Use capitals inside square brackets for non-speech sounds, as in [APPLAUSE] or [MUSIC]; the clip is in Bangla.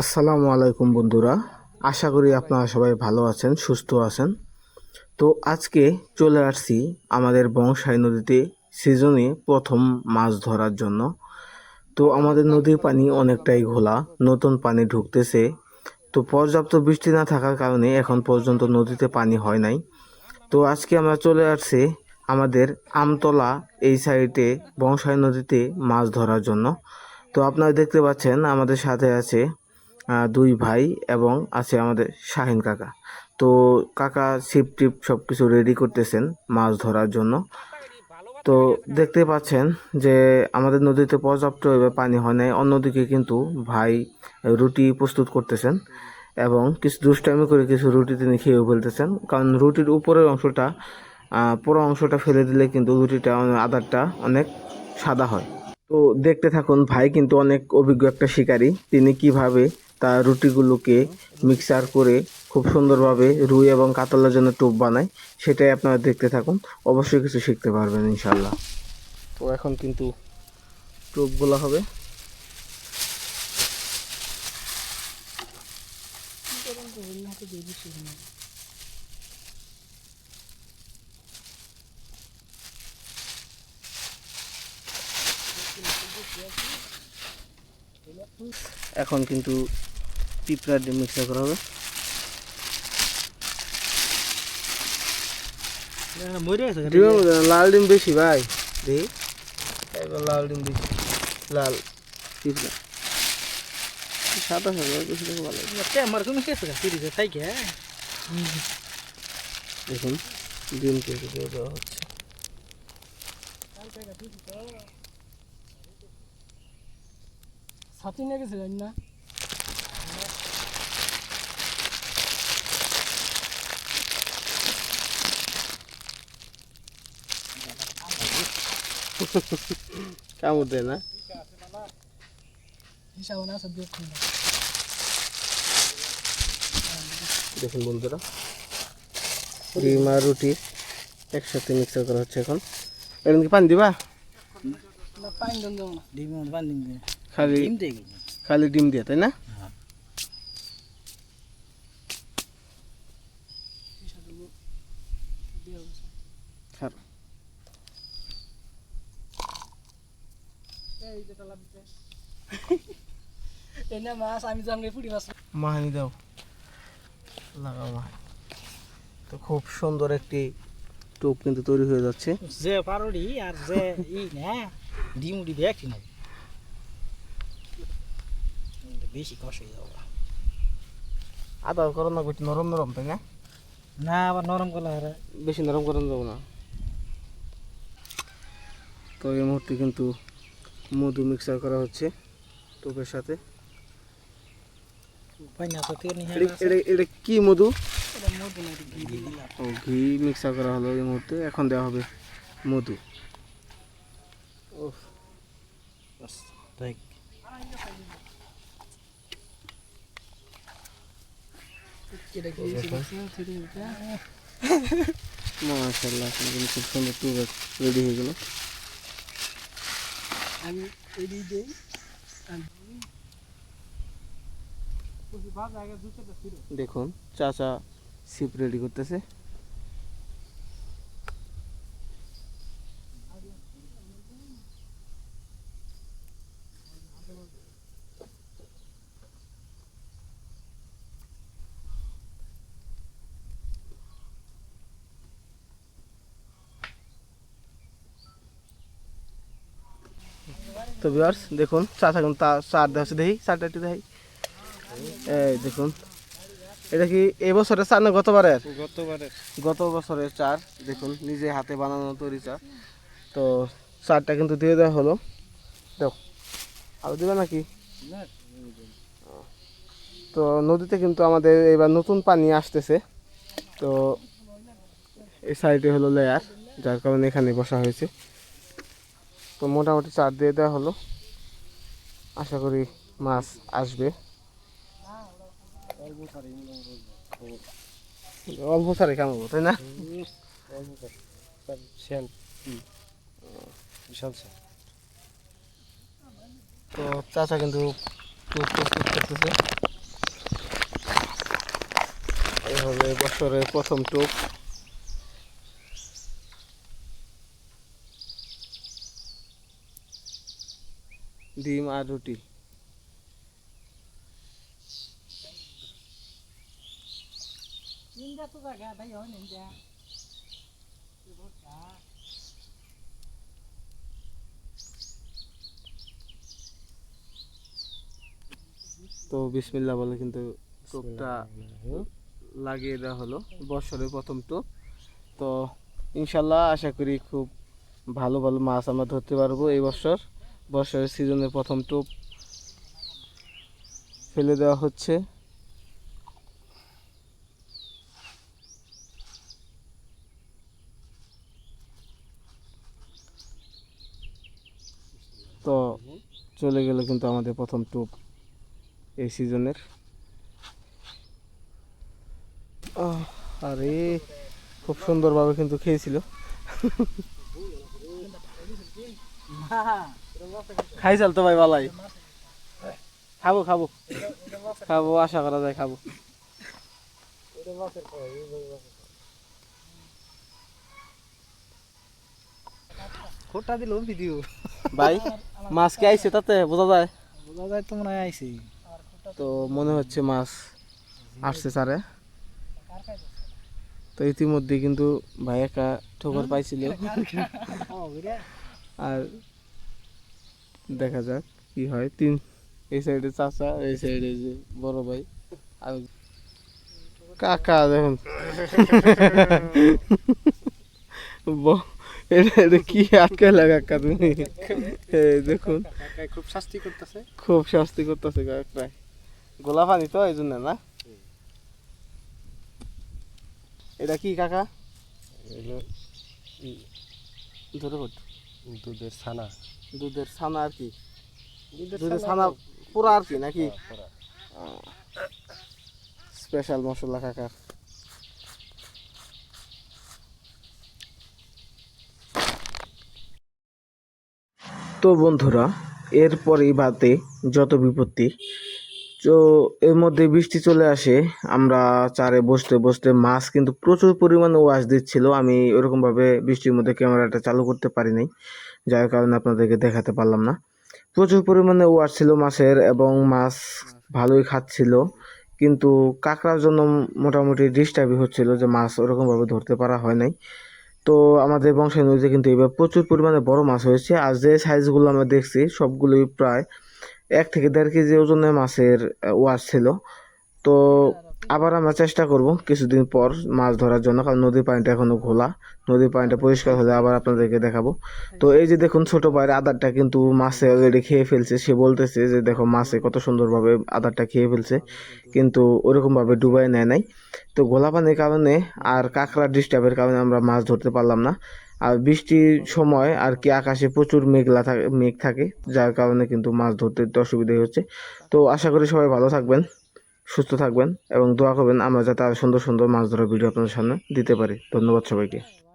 আসসালামু আলাইকুম বন্ধুরা। আশা করি আপনারা সবাই ভালো আছেন, সুস্থ আছেন। তো আজকে চলে আসছি আমাদের বংশাই নদীতে সিজনে প্রথম মাছ ধরার জন্য। তো আমাদের নদীর পানি অনেকটাই ঘোলা, নতুন পানি ঢুকতেছে। তো পর্যাপ্ত বৃষ্টি না থাকার কারণে এখন পর্যন্ত নদীতে পানি হয় নাই। তো আজকে আমরা চলে আসছি আমাদের আমতলা এই সাইডে বংশাই নদীতে মাছ ধরার জন্য। তো আপনারা দেখতে পাচ্ছেন আমাদের সাথে আছে দুই ভাই এবং আছে আমাদের শাহিন কাকা। তো কাকা ছিপ টিপ সব কিছু রেডি করতেছেন মাছ ধরার জন্য। তো দেখতে পাচ্ছেন যে আমাদের নদীতে পর্যাপ্ত এভাবে পানি হয় নাই। অন্যদিকে কিন্তু ভাই রুটি প্রস্তুত করতেছেন এবং কিছু দুষ্টামি করে কিছু রুটি তিনি খেয়েও ফেলতেছেন। কারণ রুটির উপরের অংশটা পুরো অংশটা ফেলে দিলে কিন্তু রুটিটা আদারটা অনেক সাদা হয়। তো দেখতে থাকুন, ভাই কিন্তু অনেক অভিজ্ঞ একটা শিকারী। তিনি কীভাবে তার রুটিগুলোকে মিক্সার করে খুব সুন্দরভাবে রুই এবং কাতলার জন্য টোপ বানায়, সেটাই আপনারা দেখতে থাকুন। অবশ্যই কিছু শিখতে পারবেন ইনশাল্লাহ তো এখন কিন্তু টোপগুলো হবে। এখন কিন্তু পিঁপড়া ডিম মিক্সার করা হবে। ডিমের মধ্যে লাল ডিম বেশি ভাই। দেখি এবার লাল ডিম বেশি লাল। পিঁপড়া। সাদা সাদা বেশি দেখে ভালো লাগে। দেখুন ডিম কেটে দিয়ে দেওয়া হচ্ছে। নিয়ে গেছিলেন না। কামড় দেয় না। হিসাব না সব দেখুন দেখুন বন্ধুরা ডিম আর রুটি একসাথে মিক্সার করা হচ্ছে এখন। এরকম কি পানি দিবা? খালি ডিম দিয়ে তাই না খারাপ। এই যে তালা দিতে এই না মাছ আমি জানলে পুরি মাছ মাহানি দাও লাগাও মা তো খুব সুন্দর একটি টোপ কিন্তু তৈরি হয়ে যাচ্ছে। যে পারোডি আর যে ই না ডিম উড়ি দেখি না বেশি কষ্ট হয়ে যাব। আদা করো না একটু নরম নরম তাই না? না আবার নরম করলে আর বেশি নরম করে দেবো না। তো এই মুহূর্তে কিন্তু মধু মিক্সার করা হচ্ছে। টোপের সাথে? এটা- কি মধু? ও ঘি মিক্সার করা হলো এই মুহূর্তে। এখন দেওয়া হবে মধু। তাই মাশাল্লাহ কিন্তু খুব সুন্দর রেডি হয়ে গেল। আমি দিই দেখুন, চাচা সিপ রেডি করতেছে। তো ভিউয়ার্স দেখুন, চাচা কিন্তু তা চার দেওয়া হচ্ছে দেখি চারটা একটু দেখি এই দেখুন। এটা কি এই বছরের চার না গতবারের? গতবারে গত বছরের চার দেখুন নিজে হাতে বানানো তৈরি চা। তো চারটা কিন্তু দিয়ে দেওয়া হলো। দেখ আরও দেবে নাকি? তো নদীতে কিন্তু আমাদের এবার নতুন পানি আসতেছে। তো এই সাইডে হলো লেয়ার যার কারণে এখানে বসা হয়েছে। তো মোটামুটি চার দিয়ে দেওয়া হলো। আশা করি মাছ আসবে। অল্প সারে কামাবো তাই না? অল্প সার বিশাল সার। তো চাচা কিন্তু প্রস্তুত করতেছে। এই বছরের প্রথম টোপ। ডিম আর রুটি। নিন্দা তো জায়গা তাই হয় নিন্দা তো বিসমিল্লা বলে কিন্তু টোপটা লাগিয়ে দেওয়া হলো বছরের প্রথম টোপ। তো ইনশাল্লাহ আশা করি খুব ভালো ভালো মাছ আমরা ধরতে পারব এই বছর। বছরের সিজনের প্রথম টোপ ফেলে দেওয়া হচ্ছে তো চলে গেল কিন্তু আমাদের প্রথম টোপ এই সিজনের আরে খুব সুন্দরভাবে কিন্তু খেয়েছিল। খাই চাল তো ভাই বালাই। খাব খাব। খাব আশা করা যায় খাব। ফোটা দিল ভিডিও ভাই মাছ কে আইছে তাতে? বোঝা যায়? বোঝা যায় তো মনে হয় আইসি তো মনে হচ্ছে মাছ আসছে স্যারে। তো ইতিমধ্যে কিন্তু ভাই একটা ঠোকর পাইছিল। [LAUGHS] আর দেখা যাক কি হয়। তিন এই সাইডে চাচা এই সাইডে যে বড় ভাই। আর কাকা দেখুন। [LAUGHS] এটা কি আটকে লাগা কাকা তুমি দেখুন। খুব শাস্তি করতেছে। খুব শাস্তি করতেছে গোলা পানি তো এই জন্য না? এটা কি কাকা? ধরে দুধের ছানা। দুধের ছানা আর কি? দুধের ছানা পুরা আর কি নাকি? স্পেশাল মশলা কাকার। তো বন্ধুরা, এরপরেই বাদে যত বিপত্তি, তো এর মধ্যে বৃষ্টি চলে আসে, আমরা চারে বসতে বসতে মাছ কিন্তু প্রচুর পরিমাণে ওয়াশ দিচ্ছিল, আমি ওরকমভাবে বৃষ্টির মধ্যে ক্যামেরাটা চালু করতে পারিনি, যার কারণে আপনাদেরকে দেখাতে পারলাম না। প্রচুর পরিমাণে ওয়াশ ছিল মাছের এবং মাছ ভালোই খাচ্ছিল, কিন্তু কাঁকড়ার জন্য মোটামুটি ডিস্টার্বই হচ্ছিল যে মাছ ওরকমভাবে ধরতে পারা হয় নাই। তো আমাদের বংশের নদীতে কিন্তু এবার প্রচুর পরিমাণে বড় মাছ হয়েছে। আর যে সাইজগুলো আমরা দেখছি, সবগুলোই প্রায় এক থেকে দেড় কেজি ওজনের মাছের ওয়াশ ছিল। তো আবার আমরা চেষ্টা করব কিছুদিন পর মাছ ধরার জন্য, কারণ নদীর পানিটা এখনও ঘোলা। নদীর পানিটা পরিষ্কার হলে আবার আপনাদেরকে দেখাবো। তো এই যে দেখুন, ছোট পায়ের আদারটা কিন্তু মাছে অলরেডি খেয়ে ফেলছে। সে বলতেছে যে, দেখো, মাছে কত সুন্দরভাবে আদারটা খেয়ে ফেলছে। কিন্তু ওরকমভাবে ডুবাই নেয় নাই। তো ঘোলা পানির কারণে আর কাঁকড়ার ডিস্টার্বের কারণে আমরা মাছ ধরতে পারলাম না। আর বৃষ্টির সময় আর কি আকাশে প্রচুর মেঘলা থাকে, মেঘ থাকে, যার কারণে কিন্তু মাছ ধরতে একটু অসুবিধাই হচ্ছে। তো আশা করি সবাই ভালো থাকবেন। সুস্থ থাকবেন এবং দোয়া করবেন আমরা যাতে আরও সুন্দর সুন্দর মাছ ধরার ভিডিও আপনাদের সামনে দিতে পারি। ধন্যবাদ সবাইকে।